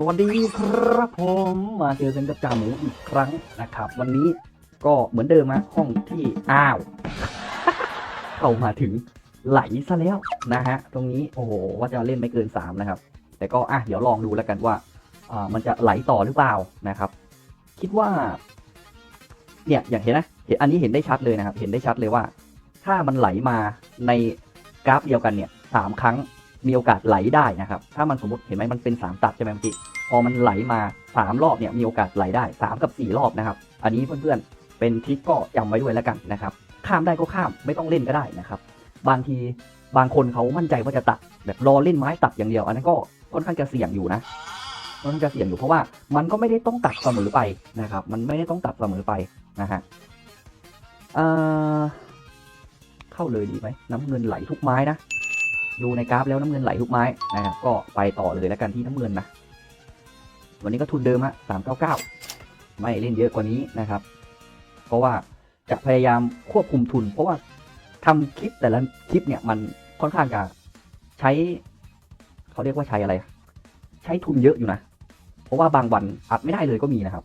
สวัสดีครับผมมาเจอกันกับจ่าหมูอีกครั้งนะครับ วันนี้ก็เหมือนเดิมนะห้องที่อ้าว เข้ามาถึงไหลซะแล้วนะฮะ ตรงนี้โอ้โหว่าจะเล่นไม่เกินสามนะครับ แต่ก็อะเดี๋ยวลองดูแล้วกันว่าอ่ามันจะไหลต่อหรือเปล่านะครับ คิดว่า เนี่ยอย่างเห็นนะเห็นอันนี้เห็นได้ชัดเลยนะครับ เห็นได้ชัดเลยว่า ถ้ามันไหลมาในกราฟเดียวกันเนี่ยสามครั้ง มีโอกาสไหลได้นะครับ ถ้ามันสมมติเห็นไหมมันเป็นสามตัดใช่ไหมเมื่อกี้พอมันไหลมาสามรอบเนี่ยมีโอกาสไหลได้สามกับสี่รอบนะครับ อันนี้เพื่อนๆ เป็นทริคก็จำไว้ด้วยแล้วกันนะครับ ข้ามได้ก็ข้ามไม่ต้องเล่นก็ได้นะครับ บางทีบางคนเขามั่นใจว่าจะตัดแบบรอเล่นไม้ตัดอย่างเดียว อันนั้นก็ค่อนข้างจะเสี่ยงอยู่นะค่อนข้างจะเสี่ยงอยู่เพราะว่ามันก็ไม่ได้ต้องตัดเสมอไปนะครับ มันไม่ได้ต้องตัดเสมอไปนะฮะเอ่อเข้าเลยดีไหมน้ำเงินไหลทุกไม้นะ ดูในกราฟแล้วน้ำเงินไหลทุกไม้นะครับก็ไปต่อเลยแล้วกันที่น้ำเงินนะ วันนี้ก็ทุนเดิมอะสามเก้าเก้าไม่เล่นเยอะกว่านี้นะครับ เพราะว่าจะพยายามควบคุมทุน เพราะว่าทำคลิปแต่ละคลิปเนี่ยมันค่อนข้างจะใช้ เขาเรียกว่าใช้อะไร ใช้ทุนเยอะอยู่นะ เพราะว่าบางวันอัดไม่ได้เลยก็มีนะครับ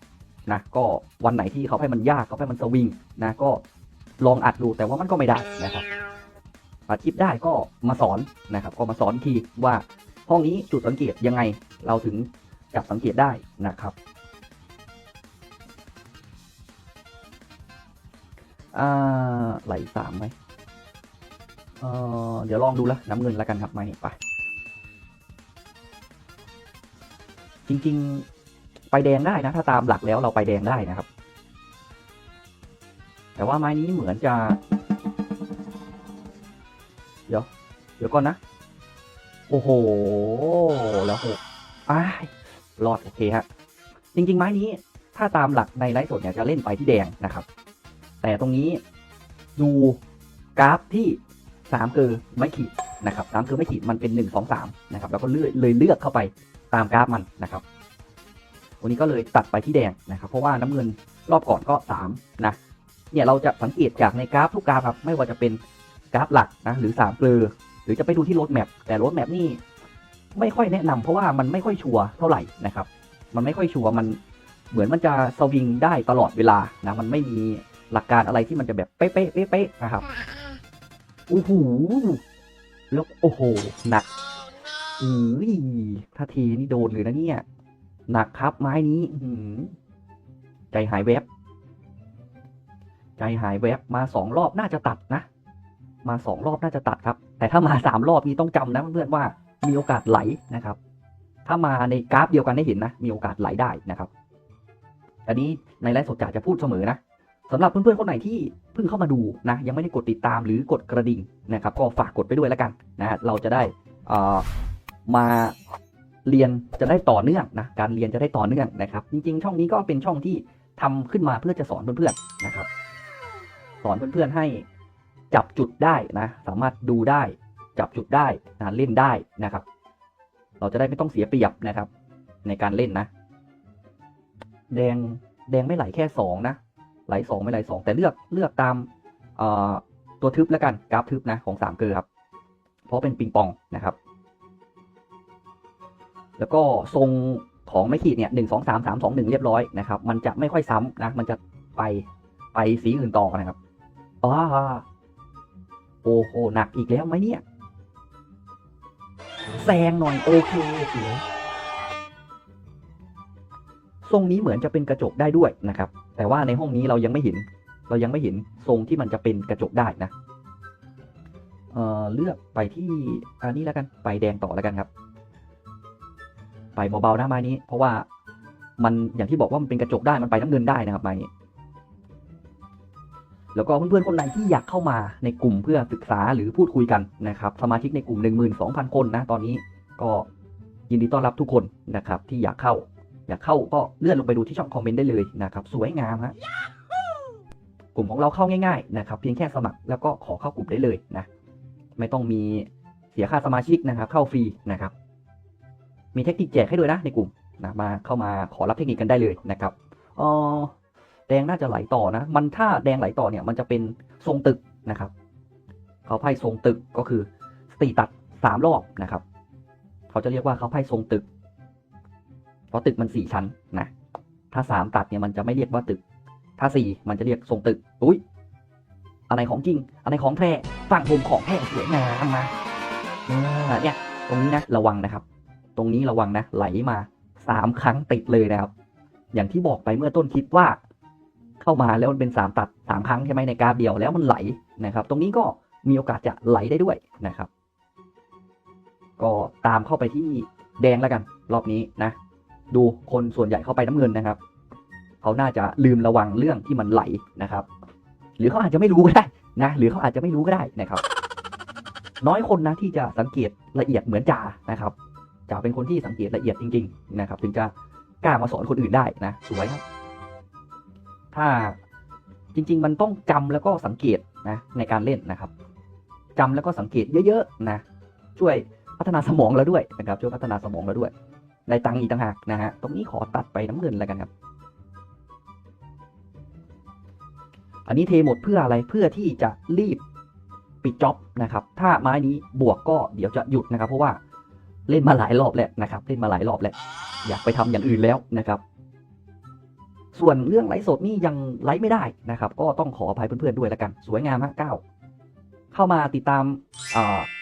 นะก็วันไหนที่เขาให้มันยากเขาให้มันสวิงนะก็ลองอัดดูแต่ว่ามันก็ไม่ได้นะครับ อาทิตย์ได้ก็มาสอนนะครับก็มาสอนทีว่าห้องนี้จุดสังเกตยังไงเราถึงจับสังเกตได้นะครับอ่าไหลสามไหมเออเดี๋ยวลองดูละน้ำเงินแล้วกันครับไม่ไปจริงๆไปแดงได้นะ ถ้าตามหลักแล้วเราไปแดงได้นะครับ แต่ว่าไม้นี้เหมือนจะ เดี๋ยวก่อนนะ โอ้โห แล้วหกอ้ายรอด โอเคฮะ จริง ๆ ไม้นี้ ถ้าตามหลักในไลฟ์สดเนี่ยจะเล่นไปที่แดงนะครับ แต่ตรงนี้ดูกราฟที่สามคือไม่ขีดนะครับสามคือไม่ขีดมันเป็นหนึ่งสองสามนะครับ แล้วก็เลื่อยเลยเลือกเข้าไปตามกราฟมันนะครับ วันนี้ก็เลยตัดไปที่แดงนะครับ เพราะว่าน้ำเงินรอบก่อนก็สามนะ เนี่ยเราจะสังเกตจากในกราฟทุกกราฟครับ ไม่ว่าจะเป็น กราฟหลักนะหรือสามเกลือหรือจะไปดูที่รถแมพแต่รถแมพนี่ไม่ค่อยแนะนำเพราะว่ามันไม่ค่อยชัวร์เท่าไหร่นะครับ มันไม่ค่อยชัวร์มันเหมือนมันจะสวิงได้ตลอดเวลานะมันไม่มีหลักการอะไรที่มันจะแบบเป๊ะๆเป๊ะนะครับโอ้โหแล้วโอ้โหหนักอือถ้าทีนี่โดนเลยนะเนี่ย หนักครับไม้นี้อืใจหายแวบ ใจหายแวบมาสองรอบน่าจะตัดนะ มาสองรอบน่าจะตัดครับ แต่ถ้ามาสามรอบนี้ต้องจำนะเพื่อนว่ามีโอกาสไหลนะครับ ถ้ามาในกราฟเดียวกันได้เห็นนะ มีโอกาสไหลได้นะครับ อันนี้ในไลฟ์สดจ๋าจะพูดเสมอนะสำหรับเพื่อนๆคนไหนที่เพิ่งเข้ามาดูนะยังไม่ได้กดติดตามหรือกดกระดิ่งนะครับ ก็ฝากกดไปด้วยแล้วกันนะฮะเราจะได้อ่อมาเรียนจะได้ต่อเนื่องนะการเรียนจะได้ต่อเนื่องนะครับ จริงๆ ช่องนี้ก็เป็นช่องที่ทำขึ้นมาเพื่อจะสอนเพื่อนๆนะครับ สอนเพื่อนๆให้ จับจุดได้นะสามารถดูได้ จับจุดได้นะเล่นได้นะครับ เราจะได้ไม่ต้องเสียเปรียบนะครับ ในการเล่นนะ แดงแดงไม่ไหลแค่สองนะไหลสองไม่ไหลสองแต่เลือกเลือกตามตัวทึบแล้วกันกราฟทึบนะของสามเกลือครับ เพราะเป็นปิงปองนะครับ แล้วก็ทรงของไม่ขีดเนี่ยหนึ่งสองสามสามสองหนึ่งเรียบร้อยนะครับ มันจะไม่ค่อยซ้ำนะ มันจะไปไปสีอื่นต่อนะครับอ๋อ โอ้โหหนักอีกแล้วไหมเนี่ย แซงหน่อยโอเคสวยทรงนี้เหมือนจะเป็นกระจกได้ด้วยนะครับ แต่ว่าในห้องนี้เรายังไม่เห็น เรายังไม่เห็นทรงที่มันจะเป็นกระจกได้นะเออเลือกไปที่อันนี้แล้วกัน ไปแดงต่อแล้วกันครับ ไปเบาๆนะไม้นี้ เพราะว่ามันอย่างที่บอกว่ามันเป็นกระจกได้มันไปน้ำเงินได้นะครับไม้นี้ แล้วก็เพื่อนๆคนไหนที่อยากเข้ามาในกลุ่มเพื่อศึกษาหรือพูดคุยกันนะครับ สมาชิกในกลุ่ม 12,000 คนนะตอนนี้ก็ยินดีต้อนรับทุกคนนะครับที่อยากเข้า อยากเข้าก็เลื่อนลงไปดูที่ช่องคอมเมนต์ได้เลยนะครับสวยงามฮะกลุ่มของเราเข้าง่ายๆนะครับเพียงแค่สมัครแล้วก็ขอเข้ากลุ่มได้เลยนะไม่ต้องมีเสียค่าสมาชิกนะครับ เข้าฟรีนะครับ มีเทคนิคแจกให้ด้วยนะในกลุ่มนะมาเข้ามาขอรับเทคนิคกันได้เลยนะครับอ๋อ แดงน่าจะไหลต่อนะ มันถ้าแดงไหลต่อเนี่ย มันจะเป็นทรงตึกนะครับ เขาไพ่ทรงตึกก็คือสตีตัดสามรอบนะครับ เขาจะเรียกว่าเขาไพ่ทรงตึก เพราะตึกมันสี่ชั้นนะ ถ้าสามตัดเนี่ยมันจะไม่เรียกว่าตึก ถ้าสี่มันจะเรียกทรงตึก อุ้ยอะไรของจริง อะไรของแท้ฝั่งผมของแท้สวยงามมาอ่าเนี่ยตรงนี้นะระวังนะครับ ตรงนี้ระวังนะไหลมาสามครั้งติดเลยนะครับ อย่างที่บอกไปเมื่อต้นคลิปว่า เข้ามาแล้วมันเป็นสามตัดสามครั้งใช่ไหมในกราฟเดียวแล้วมันไหลนะครับ ตรงนี้ก็มีโอกาสจะไหลได้ด้วยนะครับ ก็ตามเข้าไปที่แดงแล้วกัน รอบนี้นะ ดูคนส่วนใหญ่เข้าไปน้ำเงินนะครับเขาน่าจะลืมระวังเรื่องที่มันไหลนะครับ หรือเขาอาจจะไม่รู้ก็ได้นะ หรือเขาอาจจะไม่รู้ก็ได้นะครับ น้อยคนนะที่จะสังเกตละเอียดเหมือนจ่านะครับจ่าเป็นคนที่สังเกตละเอียดจริง ๆ นะครับ ถึงจะกล้ามาสอนคนอื่นได้นะสวยครับ ถ้าจริง ๆ มันต้องจำแล้วก็สังเกตนะในการเล่นนะครับจำแล้วก็สังเกตเยอะๆนะช่วยพัฒนาสมองเราด้วยนะครับช่วยพัฒนาสมองเราด้วยได้ตังค์อีกต่างหากนะฮะตรงนี้ขอตัดไปน้ำเงินแล้วกันครับ อันนี้เทหมดเพื่ออะไรเพื่อที่จะรีบปิดจ็อบนะครับ ถ้าไม้นี้บวกก็เดี๋ยวจะหยุดนะครับ เพราะว่าเล่นมาหลายรอบแล้วนะครับ เล่นมาหลายรอบแล้ว อยากไปทำอย่างอื่นแล้วนะครับ ส่วนเรื่องไลฟ์สดนี่ยังไลฟ์ไม่ได้นะครับ ก็ต้องขออภัยเพื่อนๆด้วยแล้วกัน สวยงามฮะเก้าเข้ามาติดตาม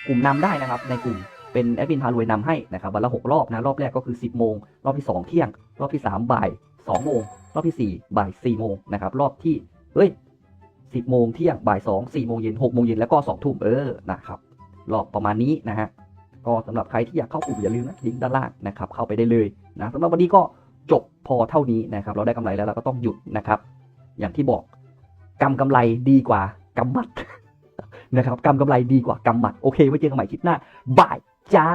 กลุ่มนำได้นะครับ ในกลุ่มเป็นแอดมินพารวยนำให้นะครับวันละหกรอบนะรอบแรกก็คือ 10โมงรอบที่ 2 เที่ยง รอบที่ 3 บ่าย2โมงรอบที่ 4 บ่าย4โมงนะครับรอบที่เฮ้ย10โมงเที่ยงบ่าย2 4โมงเย็น6โมงเย็นแล้วก็2ทุ่มเออนะครับรอบประมาณนี้นะฮะก็สำหรับใครที่อยากเข้ากลุ่มอย่าลืมนะลิงก์ด้านล่างนะครับเข้าไปได้เลยนะสำหรับวันนี้ก็ จบพอเท่านี้นะครับ เราได้กำไรแล้วเราก็ต้องหยุดนะครับ อย่างที่บอกกำกำไรดีกว่ากำหมัดนะครับกำกำไรดีกว่ากำหมัด โอเคไว้เจอกันใหม่คลิปหน้าบายจ้า